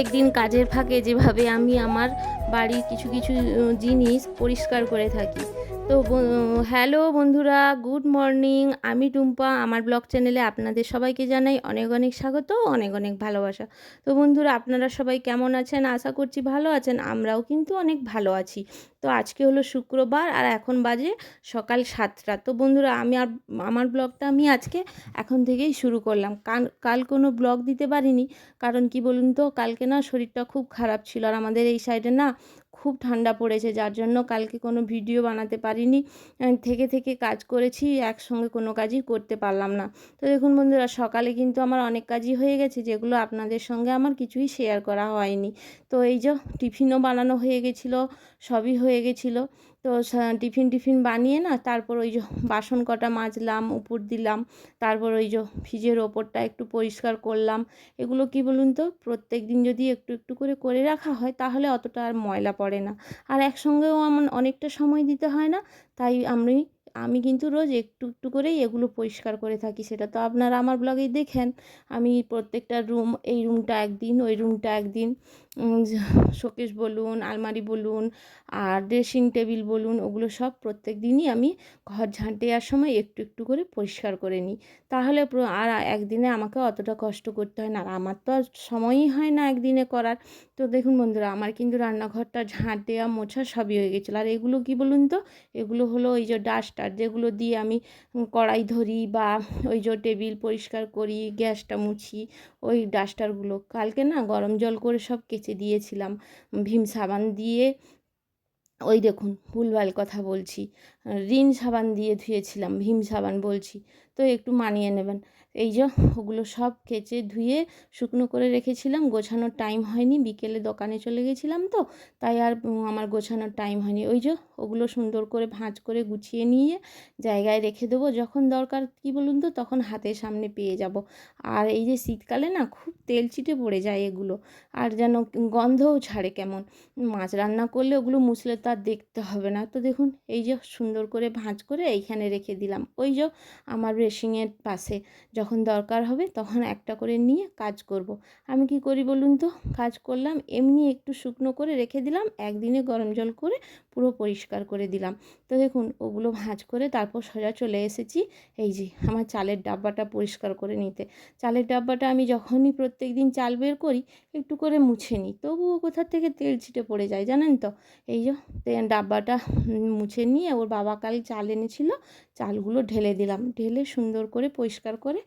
প্রত্যেক দিন কাজের ফাঁকে যেভাবে আমি আমার বাড়ির কিছু কিছু জিনিস পরিষ্কার করে থাকি। তো হ্যালো বন্ধুরা, গুড মর্নিং। আমি টুম্পা, আমার ব্লগ চ্যানেলে আপনাদের সবাইকে জানাই অনেক অনেক স্বাগত, অনেক অনেক ভালোবাসা। তো বন্ধুরা, আপনারা সবাই কেমন আছেন? আশা করছি ভালো আছেন, আমরাও কিন্তু অনেক ভালো আছি। তো আজকে হলো শুক্রবার আর এখন বাজে সকাল সাতটা। তো বন্ধুরা, আমি আর আমার ব্লগটা আমি আজকে এখন থেকেই শুরু করলাম। কাল কাল কোনো ব্লগ দিতে পারিনি। কারণ কি বলুন তো, কালকে না শরীরটা খুব খারাপ ছিল। আর আমাদের এই সাইডে না খুব ঠান্ডা পড়েছে, যার জন্য কালকে কোনো ভিডিও বানাতে পারিনি। থেকে থেকে কাজ করেছি, একসঙ্গে কোনো কাজই করতে পারলাম না। তো দেখুন বন্ধুরা, সকালে কিন্তু আমার অনেক কাজই হয়ে গেছে, যেগুলো আপনাদের সঙ্গে আমার কিছুই শেয়ার করা হয়নি। তো এই যে, টিফিনও বানানো হয়ে গেছিল, সবই হয়ে গেছিল। তো টিফিন টিফিন বানিয়ে না তারপর ওই যে বাসন কটা মাজলাম, উপর দিলাম, তারপর ওই যে ফ্রিজের ওপরটা একটু পরিষ্কার করলাম। এগুলো কি বলুন তো? প্রত্যেক দিন যদি একটু একটু করে করে রাখা হয় তাহলে অতটা আর ময়লা পড়ে না। আর একসঙ্গেও আমার অনেকটা সময় দিতে হয় না, তাই আমি আমি কিন্তু রোজ একটু একটু করেই এগুলো পরিষ্কার করে থাকি। সেটা তো আপনারা আমার ব্লগেই দেখেন। আমি প্রত্যেকটা রুম, এই রুমটা একদিন, ওই রুমটা একদিন। শোকেস বলুন, আলমারি বলুন, আর ড্রেসিং টেবিল বলুন, ওগুলো সব প্রত্যেক দিনই আমি ঘর ঝাঁট দেওয়ার সময় একটু একটু করে পরিষ্কার করে নিই। তাহলে আর একদিনে আমাকে অতটা কষ্ট করতে হয় না, আর আমার তো আর সময়ই হয় না একদিনে করার। তো দেখুন বন্ধুরা, আমার কিন্তু রান্নাঘরটা ঝাঁট দেওয়া মোছা সবই হয়ে গেছিল। আর এগুলো কি বলুন তো, এগুলো হলো ওই যে ডাস্টার যেগুলো দিয়ে আমি কড়াই ধরি বা ওই যে টেবিল পরিষ্কার করি, গ্যাসটা মুছি, ওই ডাস্টারগুলো কালকে না গরম জল করে সব কেচে দিয়েছিলাম, ভীম সাবান দিয়ে। ওই দেখুন, ভুলভাল কথা বলছি। রিন সাবান দিয়ে ধুয়েছিলাম, ভীম সাবান বলছি। তো একটু মানিয়ে নেবেন। এই যে ওগুলো সব কেচে ধুয়ে শুকনো করে রেখেছিলাম, গোছানোর টাইম হয়নি, বিকেলে দোকানে চলে গেছিলাম তো, তাই আর আমার গোছানোর টাইম হয়নি। ওই যে ওগুলো সুন্দর করে ভাঁজ করে গুছিয়ে নিয়ে জায়গায় রেখে দেবো, যখন দরকার, কি বলুন তো, তখন হাতের সামনে পেয়ে যাব। আর এই যে শীতকালে না খুব তেল চিটে পড়ে যায় এগুলো, আর যেন গন্ধও ছাড়ে কেমন। মাছ রান্না করলে ওগুলো মুছলে তো আর দেখতে হবে না। তো দেখুন, এই যে সুন্দর করে ভাঁজ করে এইখানে রেখে দিলাম। ওই যে আমার রেশিংয়ের পাশে যখন দরকার হবে তখন একটা করে নিয়ে কাজ করব। আমি কি করি বলুন তো? কাজ করলাম, এমনি একটু শুকনো করে রেখে দিলাম, একদিনে গরম জল করে পুরো পরিষ্কার করে দিলাম। তো দেখুন, ওগুলো ভাঁজ করে তারপর সোজা চলে এসেছি। এই যে, আমার চালের ডাব্বাটা পরিষ্কার করে নিতে। চালের ডাব্বাটা আমি যখনই প্রত্যেক দিন চাল বের করি, একটু করে মুছে নিই। তবুও কোথার থেকে তেল ছিটে পড়ে যায় জানেন তো? এই যে ডাব্বাটা মুছে নিয়ে ওর বাবা কাল চাল এনেছিল, চালগুলো ঢেলে দিলাম। ঢেলে সুন্দর করে পরিষ্কার করে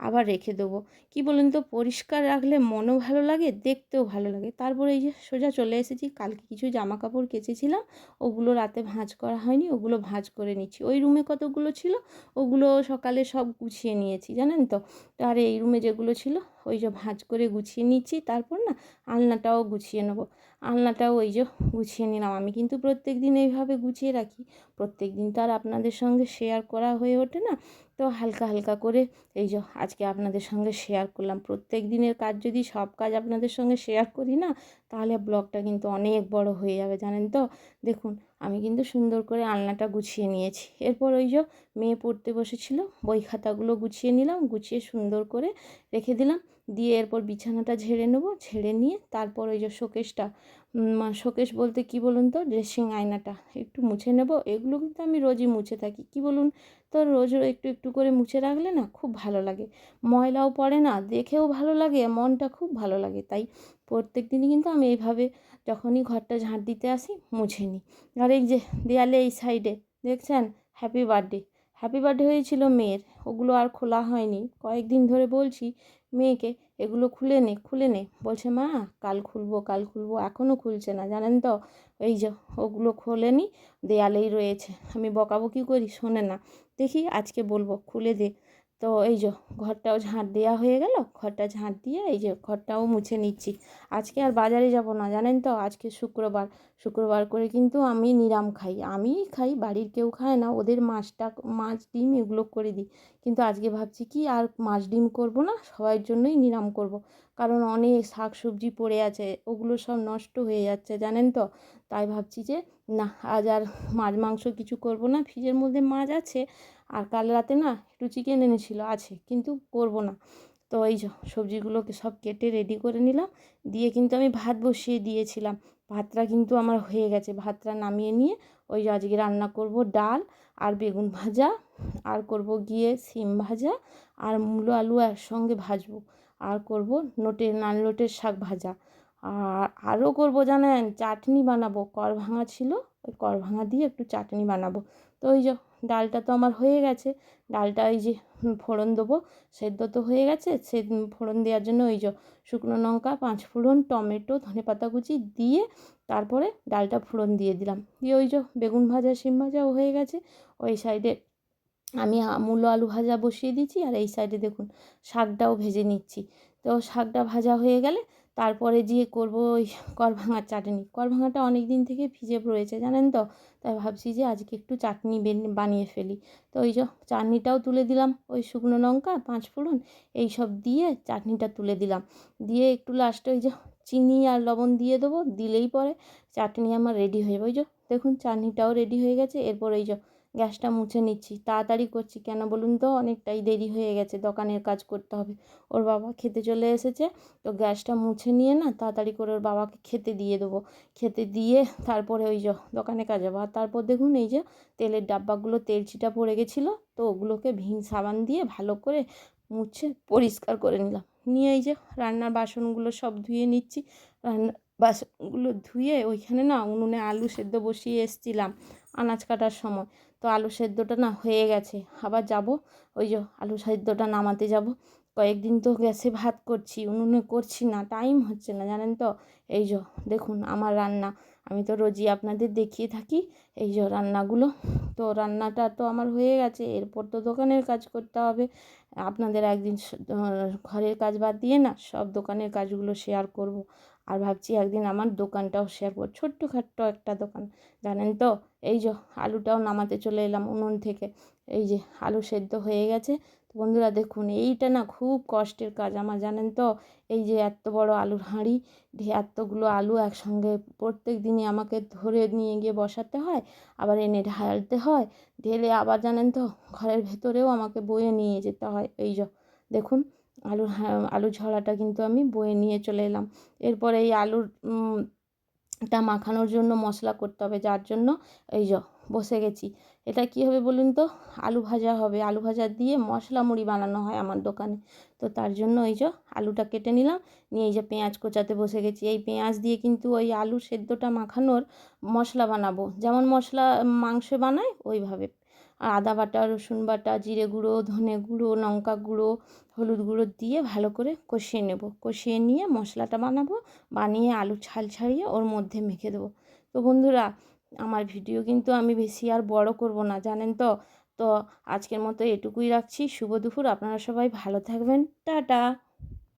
আবার রেখে দেবো। কি বলুন তো, পরিষ্কার রাখলে মনও ভালো লাগে, দেখতেও ভালো লাগে। তারপরে এই যে সোজা চলে এসেছি, কালকে কিছু জামা কাপড় কেচেছিলাম, ওগুলো রাতে ভাঁজ করা হয়নি, ওগুলো ভাঁজ করে নিচ্ছি। ওই রুমে কতগুলো ছিল? ওগুলো সকালে সব গুছিয়ে নিয়েছি, জানেন তো? আর এই রুমে যেগুলো ছিল, ওই যে ভাঁজ করে গুছিয়ে নিচ্ছি, তারপর না আলনাটাও গুছিয়ে নেব। আলনাটাও ওই যে গুছিয়ে নিলাম আমি। কিন্তু প্রত্যেক দিন এইভাবে গুছিয়ে রাখি। প্রত্যেক দিন তো আর আপনাদের সঙ্গে শেয়ার করা হয়ে ওঠে না। তো হালকা হালকা করে এই যে আজকে আপনাদের সঙ্গে শেয়ার করলাম। প্রত্যেক দিনের কাজ যদি সব কাজ আপনাদের সঙ্গে শেয়ার করি না তাহলে ব্লগটা কিন্তু অনেক বড় হয়ে যাবে, জানেন তো? দেখুন, আমি কিন্তু সুন্দর করে আলনাটা গুছিয়ে নিয়েছি। এরপর ওই যে মেয়ে পড়তে বসেছিল, বই খাতাগুলো গুছিয়ে নিলাম, গুছিয়ে সুন্দর করে রেখে দিলাম। দিয়ে এরপর বিছানাটা ঝেড়ে নেব, ঝেড়ে নিয়ে তারপর ওই যে শোকেসটা শোকেস বলতে কি বলুন তো? ড্রেসিং আয়নাটা, একটু মুছে নেব। এগুলো কিন্তু আমি রোজই মুছে থাকি, কি বলুন? তো রোজ একটু একটু করে মুছে রাখলে না খুব ভালো লাগে। ময়লাও পড়ে না, দেখেও ভালো লাগে, মনটা খুব ভালো লাগে, তাই প্রত্যেক দিনই কিন্তু আমি এইভাবে যখনই ঘরটা ঝাঁট দিতে আসি, মুছে নিই। আর এই যে দেয়ালে এই সাইডে, দেখছেন? হ্যাপি বার্থডে হ্যাপি বার্থডে হয়েছিল মেয়ের, ওগুলো আর খোলা হয়নি। কয়েকদিন ধরে বলছি মেয়েকে, এগুলো খুলে নে খুলে নে। বলছে, মা, কাল খুলবো কাল খুলবো। এখনও খুলছে না, জানেন তো? এই যে ওগুলো খোলে খোলেনি দেয়ালেই রয়েছে। আমি বকাবকি করি, শোনে না। দেখি আজকে বলব, খুলে দে। তো এই যে ঘরটাও ঝাঁট দেওয়া হয়ে গেল, ঘরটা ঝাঁট দিয়ে এই যে ঘরটাও মুছে নিচ্ছি। আজকে আর বাজারে যাব না, জানেন তো? আজকে শুক্রবার। শুক্রবার করে কিন্তু আমি নিরাম খাই। আমিই খাই, বাড়ির কেউ খায় না, ওদের মাছটা, মাছ ডিম এগুলো করে দিই। কিন্তু আজকে ভাবছি কি, আর মাছ ডিম করব না সবার জন্যই নিরাম করব। কারণ অনেক শাক সবজি পড়ে আছে, ওগুলো সব নষ্ট হয়ে যাচ্ছে, জানেন তো? তাই ভাবছি যে, না, আজ আর মাছ, মাংস কিছু করব না। ফ্রিজের মধ্যে মাছ আছে আর কাল রাতে না একটু চিকেন এনেছিল, আছে, কিন্তু করব না। তো এই সবজিগুলোকে সব কেটে রেডি করে নিলাম, দিয়ে কিন্তু আমি ভাত বসিয়ে দিয়েছিলাম। ভাতটা কিন্তু আমার হয়ে গেছে, ভাতটা নামিয়ে নিয়ে ওই আজকে রান্না করব ডাল আর বেগুন ভাজা, আর করব গিয়ে সিম ভাজা আর মূলো আলু একসঙ্গে ভাজবো। আর করব নোটের নাল নোটের শাক ভাজা। আর আরও করব জানেন, চাটনি বানাবো কর ভাঙা ছিল, ওই কর ভাঙা দিয়ে একটু চাটনি বানাবো। তো ওই যে ডালটা তো আমার হয়ে গেছে। ডালটা ওই যে ফোড়ন দেবো, সেদ্ধ তো হয়ে গেছে। সে ফোড়ন দেওয়ার জন্য ওই যে শুকনো লঙ্কা, পাঁচ ফোড়ন, টমেটো, ধনে পাতা কুচি দিয়ে তারপরে ডালটা ফোড়ন দিয়ে দিলাম। দিয়ে ওই যে বেগুন ভাজা, শিম ভাজাও হয়ে গেছে। ওই সাইডে আমি মূলো আলু ভাজা বসিয়ে দিচ্ছি আর এই সাইডে দেখুন, শাকটাও ভেজে নিচ্ছি। তো শাকটা ভাজা হয়ে গেলে তারপরে গিয়ে করব ওই কর ভাঙার চাটনি। কর ভাঙাটা অনেক দিন থেকে ভিজে রয়েছে, জানেন তো? তাই ভাবছি যে আজকে একটু চাটনি বানিয়ে ফেলি। তো ওই যে চাটনিটাও তুলে দিলাম, ওই শুকনো লঙ্কা, পাঁচ ফোড়ন এই সব দিয়ে চাটনিটা তুলে দিলাম। দিয়ে একটু লাস্টে ওই যে চিনি আর লবণ দিয়ে দেবো, দিলেই পরে চাটনি আমার রেডি হয়ে যাবে। ওই যে দেখুন, চাটনিটাও রেডি হয়ে গেছে। এরপর ওই যে গ্যাসটা মুছে নিচ্ছি। তাড়াতাড়ি করছি কেন বলুন তো? অনেকটাই দেরি হয়ে গেছে, দোকানের কাজ করতে হবে। ওর বাবা খেতে চলে এসেছে, তো গ্যাসটা মুছে নিয়ে না তাড়াতাড়ি করে ওর বাবাকে খেতে দিয়ে দেবো। খেতে দিয়ে তারপরে ওই যে দোকানে কাজ যাব আর তারপর দেখুন এই যে তেলের ডাব্বাগুলো তেল ছিটা পড়ে গেছিল, তো ওগুলোকে ভিম সাবান দিয়ে ভালো করে মুছে পরিষ্কার করে নিলাম। নিয়ে এই যে রান্নার বাসনগুলো সব ধুয়ে নিচ্ছি। রান্না বাসনগুলো ধুয়ে ওইখানে না উনুনে আলু সেদ্ধ বসিয়ে এসছিলাম। আনাজ কাটার সময়। তো আলু সেদ্ধটা না হয়ে গেছে। আবার যাব, ওই যে আলু সেদ্ধটা নামাতে যাব। কয়েকদিন তো গ্যাসে ভাত করছি, উনুনে করছি না টাইম হচ্ছে না, জানেন তো? এই যে দেখুন আমার রান্না। আমি তো রোজই আপনাদের দেখিয়ে থাকি এই যে রান্নাগুলো। তো রান্নাটা তো আমার হয়ে গেছে, এরপর তো দোকানের কাজ করতে হবে। আপনাদের একদিন ঘরের কাজ বাদ দিয়ে না সব দোকানের কাজগুলো শেয়ার করব। আর ভাবছি একদিন আমার দোকানটাও শেয়ার করব। ছোট্টখাট্ট একটা দোকান, জানেন তো? এই যে আলুটাও নামাতে চলে এলাম উনুন থেকে। এই যে আলু সেদ্ধ হয়ে গেছে। তো বন্ধুরা দেখুন, এইটা না খুব কষ্টের কাজ আমার, জানেন তো? এই যে এত বড় আলুর হাঁড়ি এতগুলো আলু একসঙ্গে প্রত্যেক দিনই আমাকে ধরে নিয়ে গিয়ে বসাতে হয়, আবার এনে ঢালতে হয়। ঢেলে আবার, জানেন তো? ঘরের ভেতরেও আমাকে বয়ে নিয়ে যেতে হয়। এই যে দেখুন আলুর আলু ঝরাটা কিন্তু আমি বয়ে নিয়ে চলে এলাম। এরপরে এই আলুর টা মাখানোর জন্য মশলা করতে হবে, যার জন্য এই যে বসে গেছি। এটা কী হবে বলুন তো? আলু ভাজা হবে। আলু ভাজা দিয়ে মশলা মুড়ি বানানো হয় আমার দোকানে। তো তার জন্য এই যে আলুটা কেটে নিলাম, নিয়ে এই যে পেঁয়াজ কোচাতে বসে গেছি। এই পেঁয়াজ দিয়ে কিন্তু ওই আলু সেদ্ধটা মাখানোর মশলা বানাবো। যেমন মশলা, মাংস বানায়, ওইভাবে। আদা বাটা, রসুন বাটা, জিরে গুঁড়ো, ধনে গুঁড়ো, লঙ্কা গুঁড়ো, হলুদ গুঁড়ো দিয়ে ভালো করে কষিয়ে নেব। কষিয়ে নিয়ে মশলাটা বানাবো, বানিয়ে আলু ছাল ছাড়িয়ে ওর মধ্যে মেখে দেবো। তো বন্ধুরা, আমার ভিডিও কিন্তু আমি বেশি আর বড় করব না, জানেন তো? তো আজকের মতো এটুকুই রাখছি। শুভ দুপুর, আপনারা সবাই ভালো থাকবেন। টাটা!